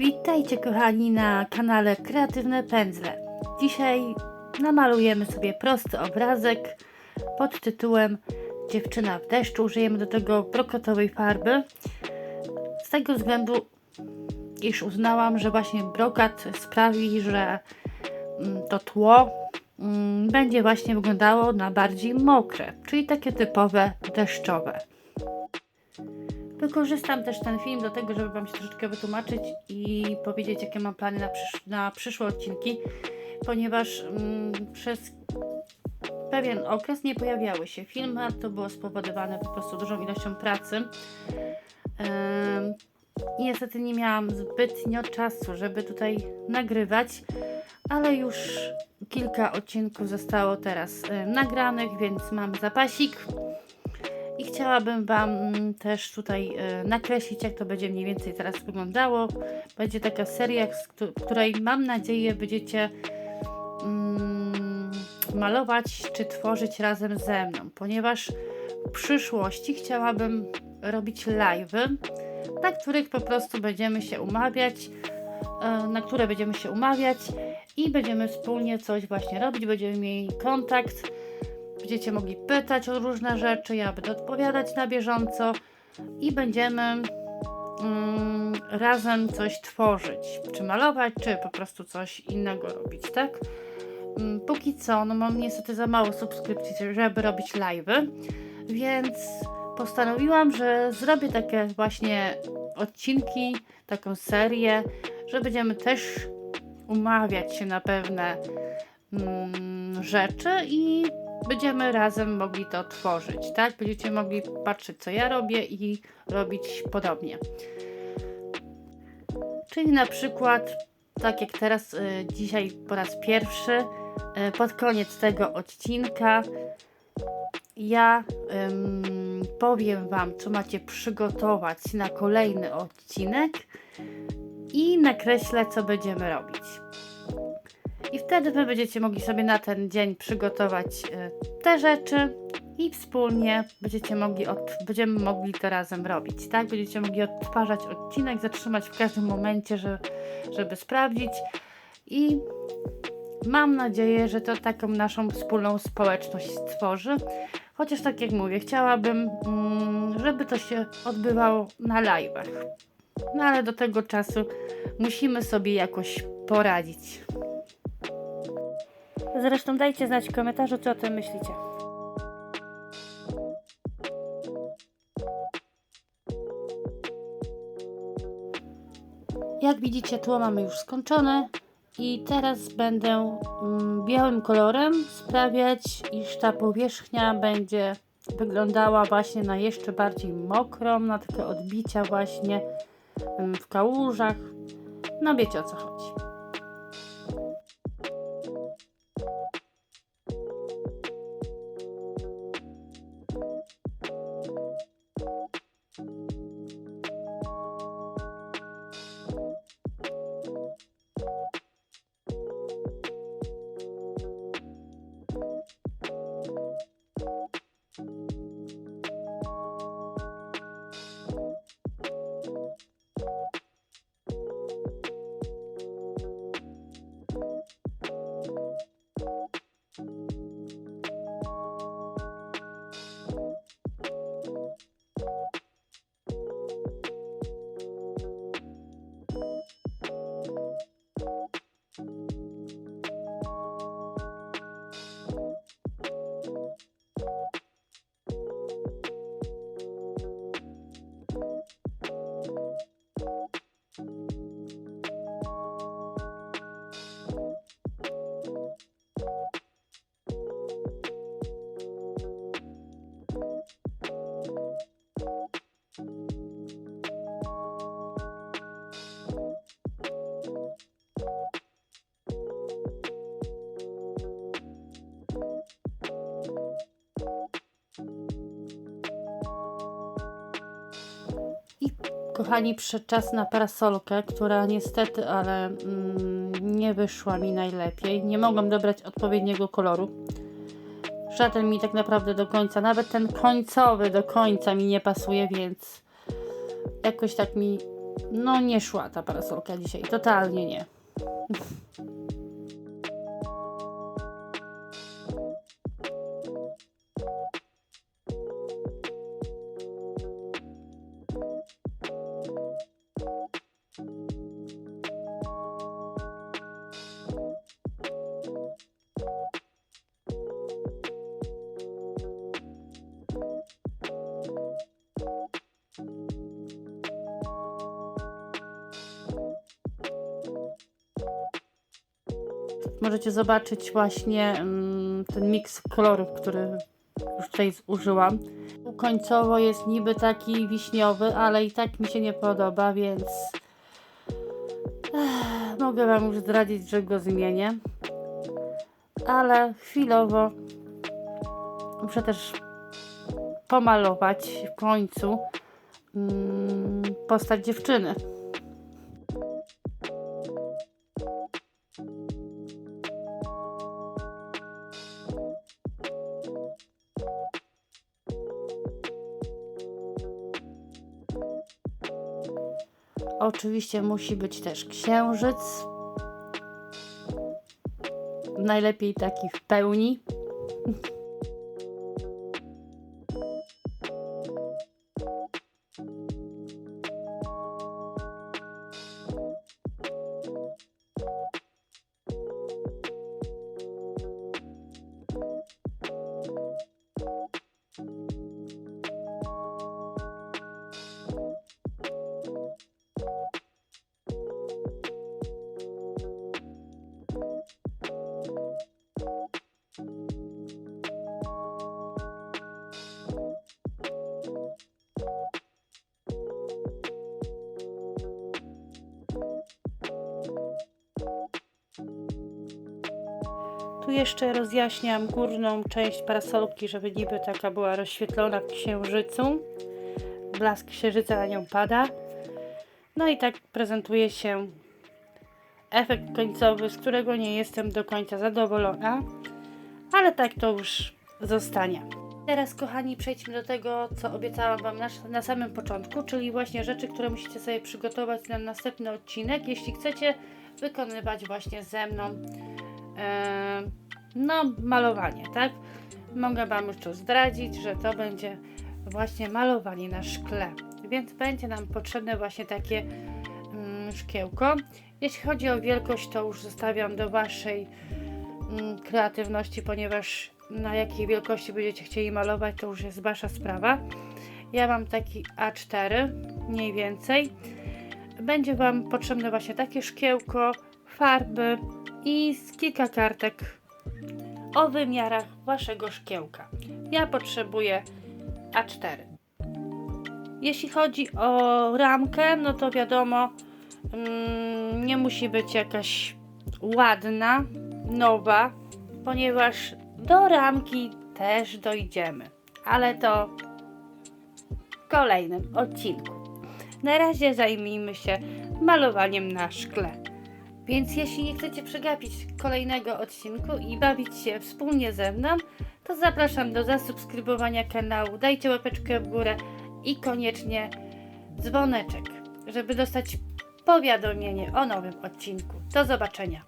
Witajcie kochani na kanale Kreatywne Pędzle. Dzisiaj namalujemy sobie prosty obrazek pod tytułem Dziewczyna w deszczu. Użyjemy do tego brokotowej farby. Z tego względu, iż uznałam, że właśnie brokat sprawi, że mm, to tło mm, będzie właśnie wyglądało na bardziej mokre, czyli takie typowe deszczowe. Wykorzystam też ten film do tego, żeby Wam się troszeczkę wytłumaczyć i powiedzieć, jakie mam plany na, przysz na przyszłe odcinki, ponieważ mm, przez pewien okres nie pojawiały się filmy, a to było spowodowane po prostu dużą ilością pracy. I niestety nie miałam zbytnio czasu, żeby tutaj nagrywać, ale już kilka odcinków zostało teraz y, nagranych, więc mam zapasik. I chciałabym Wam mm, też tutaj y, nakreślić, jak to będzie mniej więcej teraz wyglądało. Będzie taka seria, z któ- której mam nadzieję będziecie mm, malować czy tworzyć razem ze mną, ponieważ w przyszłości chciałabym robić live'y, na których po prostu będziemy się umawiać, e, na które będziemy się umawiać i będziemy wspólnie coś właśnie robić, będziemy mieli kontakt, będziecie mogli pytać o różne rzeczy, ja będę odpowiadać na bieżąco i będziemy mm, razem coś tworzyć, czy malować, czy po prostu coś innego robić, tak? Mm, Póki co, no mam niestety za mało subskrypcji, żeby robić live'y, więc postanowiłam, że zrobię takie właśnie odcinki, taką serię, że będziemy też umawiać się na pewne mm, rzeczy i będziemy razem mogli to tworzyć, tak? Będziecie mogli patrzeć, co ja robię i robić podobnie. Czyli na przykład, tak jak teraz, y, dzisiaj po raz pierwszy, y, pod koniec tego odcinka, ja powiem Wam, co macie przygotować na kolejny odcinek i nakreślę, co będziemy robić. I wtedy Wy będziecie mogli sobie na ten dzień przygotować e, te rzeczy i wspólnie będziecie mogli od, będziemy mogli to razem robić, tak? Będziecie mogli odtwarzać odcinek, zatrzymać w każdym momencie, że, żeby sprawdzić i mam nadzieję, że to taką naszą wspólną społeczność stworzy. Chociaż tak jak mówię, chciałabym, mm, żeby to się odbywało na live'ach. No ale do tego czasu musimy sobie jakoś poradzić. Zresztą dajcie znać w komentarzu, co o tym myślicie. Jak widzicie, tło mamy już skończone i teraz będę mm, białym kolorem sprawiać, iż ta powierzchnia będzie wyglądała właśnie na jeszcze bardziej mokrą, na takie odbicia właśnie mm, w kałużach. No wiecie o co chodzi. Kochani, przyszedł czas na parasolkę, która niestety, ale mm, nie wyszła mi najlepiej. Nie mogłam dobrać odpowiedniego koloru. Żaden mi tak naprawdę do końca, nawet ten końcowy do końca mi nie pasuje, więc jakoś tak mi No nie szła ta parasolka dzisiaj, totalnie nie. Możecie zobaczyć właśnie mm, ten miks kolorów, który już tutaj użyłam. Końcowo jest niby taki wiśniowy, ale i tak mi się nie podoba, więc Ech, mogę Wam już zdradzić, że go zmienię. Ale chwilowo muszę też pomalować w końcu mm, postać dziewczyny. Oczywiście musi być też księżyc. Najlepiej taki w pełni. Tu jeszcze rozjaśniam górną część parasolki, żeby niby taka była rozświetlona w księżycu. Blask księżyca na nią pada. No i tak prezentuje się efekt końcowy, z którego nie jestem do końca zadowolona, ale tak to już zostanie. Teraz, kochani, przejdźmy do tego, co obiecałam Wam na, na samym początku, czyli właśnie rzeczy, które musicie sobie przygotować na następny odcinek, jeśli chcecie wykonywać właśnie ze mną no, malowanie, tak? Mogę Wam już tu zdradzić, że to będzie właśnie malowanie na szkle, więc będzie nam potrzebne właśnie takie mm, szkiełko. Jeśli chodzi o wielkość, to już zostawiam do Waszej mm, kreatywności, ponieważ na jakiej wielkości będziecie chcieli malować, to już jest Wasza sprawa. Ja mam taki A4, mniej więcej. Będzie Wam potrzebne właśnie takie szkiełko, farby i z kilka kartek o wymiarach Waszego szkiełka. Ja potrzebuję A4. Jeśli chodzi o ramkę, no to wiadomo, mm, nie musi być jakaś ładna, nowa, ponieważ do ramki też dojdziemy, ale to w kolejnym odcinku. Na razie zajmijmy się malowaniem na szkle. Więc jeśli nie chcecie przegapić kolejnego odcinku i bawić się wspólnie ze mną, to zapraszam do zasubskrybowania kanału, dajcie łapeczkę w górę i koniecznie dzwoneczek, żeby dostać powiadomienie o nowym odcinku. Do zobaczenia.